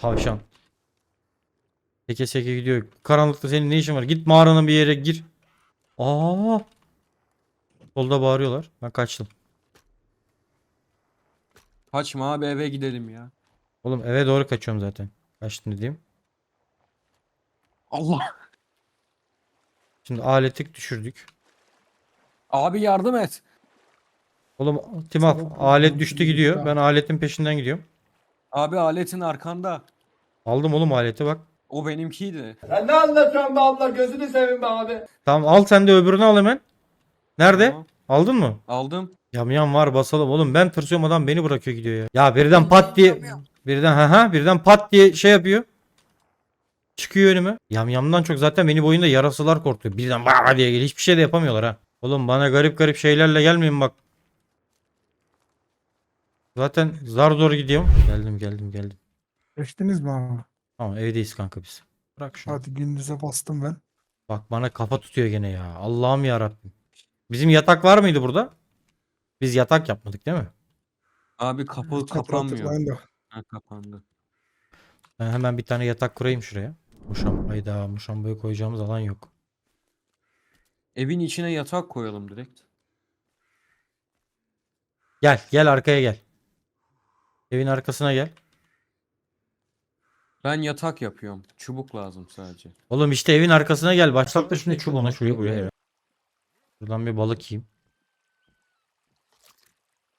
tavşan. Seke seke gidiyor. Karanlıkta senin ne işin var? Git mağaranın bir yere gir. Aa! Solda bağırıyorlar. Ben kaçtım. Kaçma abi eve gidelim ya. Oğlum eve doğru kaçıyorum zaten. Kaçtım dediğim. Allah. Şimdi aleti düşürdük. Abi yardım et. Oğlum Timaf alet düştü gidiyor. Ben aletin peşinden gidiyorum. Abi aletin arkanda. Aldım oğlum aleti bak. O benimkiydi. Sen ne anlatıyorsun be abla gözünü seveyim be abi. Tamam al sen de öbürünü al hemen. Nerede? Tamam. Aldın mı? Aldım. Yamyam var basalım oğlum ben tırsıyorum adam beni bırakıyor gidiyor ya. Ya birden pat diye birden ha ha birden pat diye şey yapıyor. Çıkıyor önüme. Yamyamdan çok zaten beni boyunda yarasılar korkutuyor. Birden bana diye geliyor. Hiçbir şey de yapamıyorlar ha. Oğlum bana garip garip şeylerle gelmeyin bak. Zaten zar zor gidiyorum. Geldim geldim geldim. Geçtiniz mi abi? Tamam evdeyiz kanka biz. Bırak şunu. Hadi gündüze bastım ben. Bak bana kafa tutuyor gene ya. Allah'ım ya Rabbim. Bizim yatak var mıydı burada? Biz yatak yapmadık değil mi? Abi kapı kapanmıyor. da. Ha, kapandı. Ben hemen bir tane yatak kurayım şuraya. Muşam, hayda muşambayı koyacağımız alan yok. Evin içine yatak koyalım direkt. Gel, gel arkaya gel. Evin arkasına gel. Ben yatak yapıyorum. Çubuk lazım sadece. Oğlum işte evin arkasına gel. Başlat da şunu çubuğuna şuraya buraya. Buradan bir balık yiyeyim.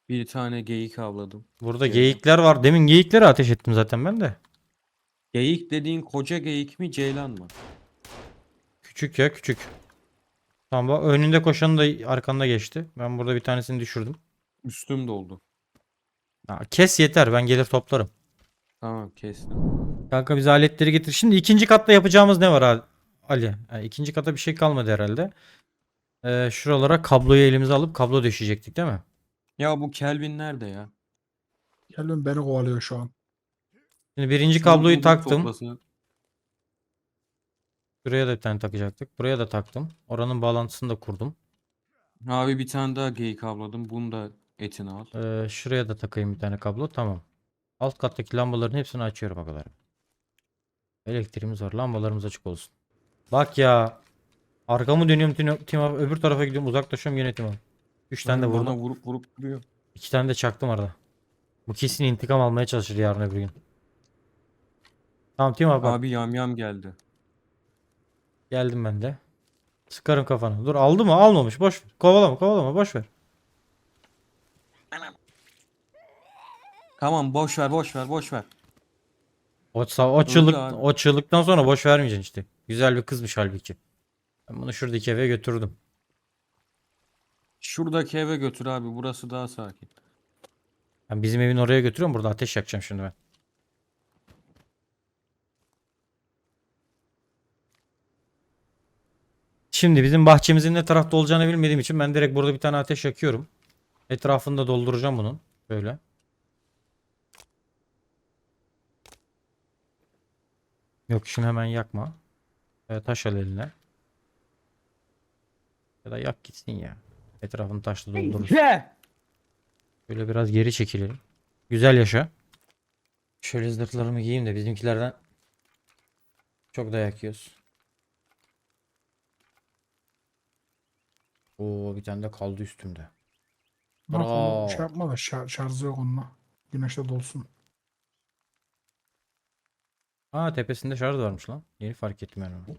Bir tane geyik avladım. Burada Gel. geyikler var. Demin geyikleri ateş ettim zaten ben de. Geyik dediğin koca geyik mi ceylan mı? Küçük ya küçük. Tamam bak önünde koşanı da arkanda geçti. Ben burada bir tanesini düşürdüm. Üstüm doldu. Ha, kes yeter ben gelir toplarım. Tamam kestim. Kanka bize aletleri getir. Şimdi ikinci katta yapacağımız ne var Ali? Ali? Ha, ikinci kata bir şey kalmadı herhalde. Ee, şuralara kabloyu elimize alıp kablo döşeyecektik değil mi? Ya bu Kelvin nerede ya? Gelin beni kovalıyor şu an. Şimdi birinci kabloyu taktım. toplasa- Buraya da bir tane takacaktık. Buraya da taktım. Oranın bağlantısını da kurdum. Abi bir tane daha geyik avladım. Bunu da etini al. Ee, şuraya da takayım bir tane kablo. Tamam. Alt kattaki lambaların hepsini açıyorum kadar. Elektriğimiz var. Lambalarımız açık olsun. Bak ya. Arkamı dönüyorum Tim Tim abi. Öbür tarafa gidiyorum. Uzaklaşıyorum yine Tim abi. Üç tane de Bana vurdum. vurup vurup duruyor. İki tane de çaktım arada. Bu kesin intikam almaya çalışır yarın öbür gün. Tamam Tim abi bak. Abi yamyam geldi. Geldim ben de. Sıkarım kafana. Dur aldı mı? Almamış. Boş ver. Kovalama kovalama boş ver. Tamam boş ver boş ver boş ver. O, sa- o çığlık abi. o çığlıktan sonra boş vermeyeceksin işte. Güzel bir kızmış halbuki. Ben bunu şuradaki eve götürdüm. Şuradaki eve götür abi. Burası daha sakin. Ben bizim evin oraya götürüyorum. Burada ateş yakacağım şimdi ben. Şimdi bizim bahçemizin ne tarafta olacağını bilmediğim için ben direkt burada bir tane ateş yakıyorum. Etrafını da dolduracağım bunun. Böyle. Yok şimdi hemen yakma. Ee, taş al eline. Ya da yak gitsin ya. Etrafını taşla doldururuz. Şöyle biraz geri çekilelim. Güzel yaşa. Şöyle zırhlarımı giyeyim de bizimkilerden çok dayak yiyoruz. Oo bir tane de kaldı üstümde. Bravo. şey yapma da şar- şarjı yok onunla. Güneşte dolsun. Aa tepesinde şarj varmış lan. Yeni fark ettim ben onu.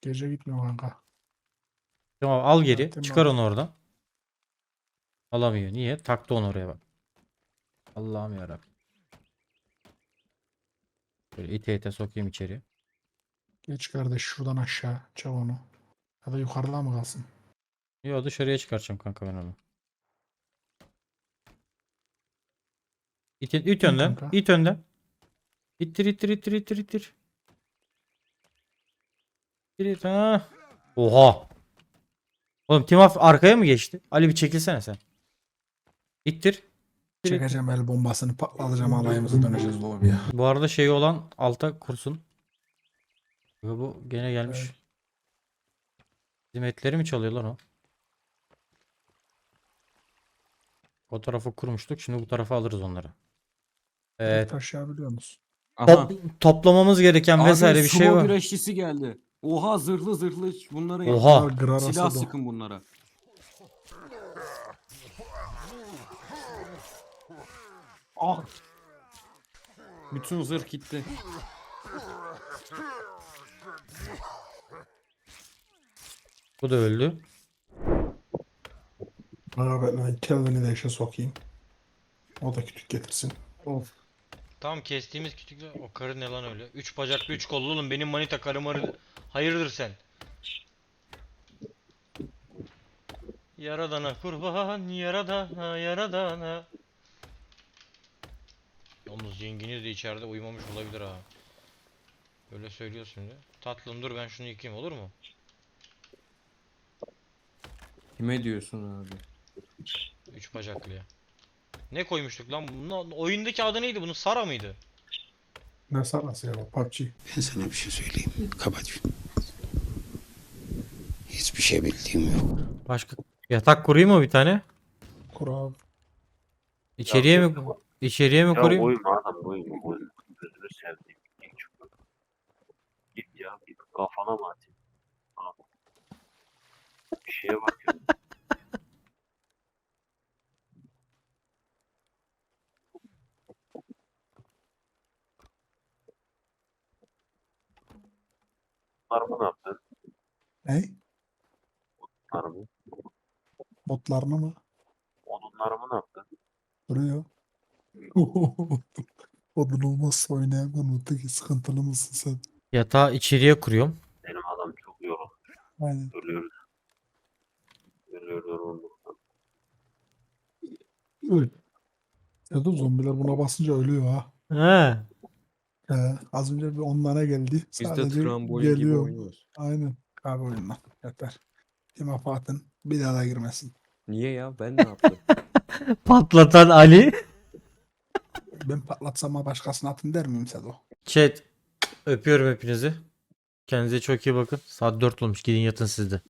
Gece gitmiyor kanka. Tamam al geri. Zaten Çıkar onu oradan. Alamıyor. Niye? Taktı onu oraya bak. Allah'ım yarabbim. Böyle ite ite sokayım içeri. Geç kardeş şuradan aşağı. Çal onu. Ya da yukarıda mı kalsın? Yo dışarıya çıkartacağım kanka ben onu. İt, it, önden. it önden. İttir ittir ittir ittir ittir. İttir it ha. Oha. Oğlum Timaf arkaya mı geçti? Ali bir çekilsene sen. İttir. İttir, ittir. Çekeceğim el bombasını patlatacağım alayımızı döneceğiz ya. Bu arada şey olan alta kursun. Ve bu gene gelmiş. Evet. Bizim etleri mi çalıyor lan o? O tarafı kurmuştuk. Şimdi bu tarafa alırız onları. Evet. Taşıyabiliyor musun? Aha. Top- toplamamız gereken Abi vesaire bir şey sumo var. güreşçisi geldi. Oha zırhlı zırhlı bunlara Oha. Aa, Graras'a Silah sıkın bunlara. Ah, Bütün zırh gitti. Bu da öldü. Aga ben Kelvin'i de işe sokayım. O da kütük getirsin. Of. Tam kestiğimiz kütükler o karı ne lan öyle? Üç bacaklı üç kollu oğlum benim manita karı marı hayırdır sen? Yaradana kurban yaradana yaradana Yalnız yengeniz de içeride uyumamış olabilir ha Öyle söylüyorsun şimdi Tatlım dur ben şunu yıkayayım olur mu? Kime diyorsun abi? Üç bacaklıya Ne koymuştuk lan? Bunun, oyundaki adı neydi bunun? Sara mıydı? Ne sarası ya PUBG. Ben sana bir şey söyleyeyim. Kapat. Hiçbir şey bildiğim yok. Başka yatak kurayım mı bir tane? Kur abi. İçeriye mi içeriye mi Ya kurayım? uyuma adam uyuma uyuma. Gözünü sevdiğim. Git şuradan. Git ya git kafana mı atayım? Al. Bir şeye bakıyorum. Bunlar mı ne yaptın? Ne? Bunlar mı? Botlarını mı? Odunlar mı ne yaptın? Duruyor. Odun olmazsa oynayamam. Öteki sıkıntılı mısın sen? Yatağı içeriye kuruyorum. Benim adam çok yoruldu. Aynen. Ölüyoruz. Ölüyoruz yorgunluktan. Öl. Ya da zombiler buna basınca ölüyor ha. He. He, az önce bir onlara geldi. Biz de Sadece trambolin gibi geliyor. oynuyoruz. Aynen. Abi oyundan. Yeter. Tim Fatih'in bir daha da girmesin. Niye ya? Ben ne yaptım? Patlatan Ali. Ben patlatsam ama başkasına atın der miyim Sedo? Chat öpüyorum hepinizi. Kendinize çok iyi bakın. Saat 4 olmuş. Gidin yatın siz de.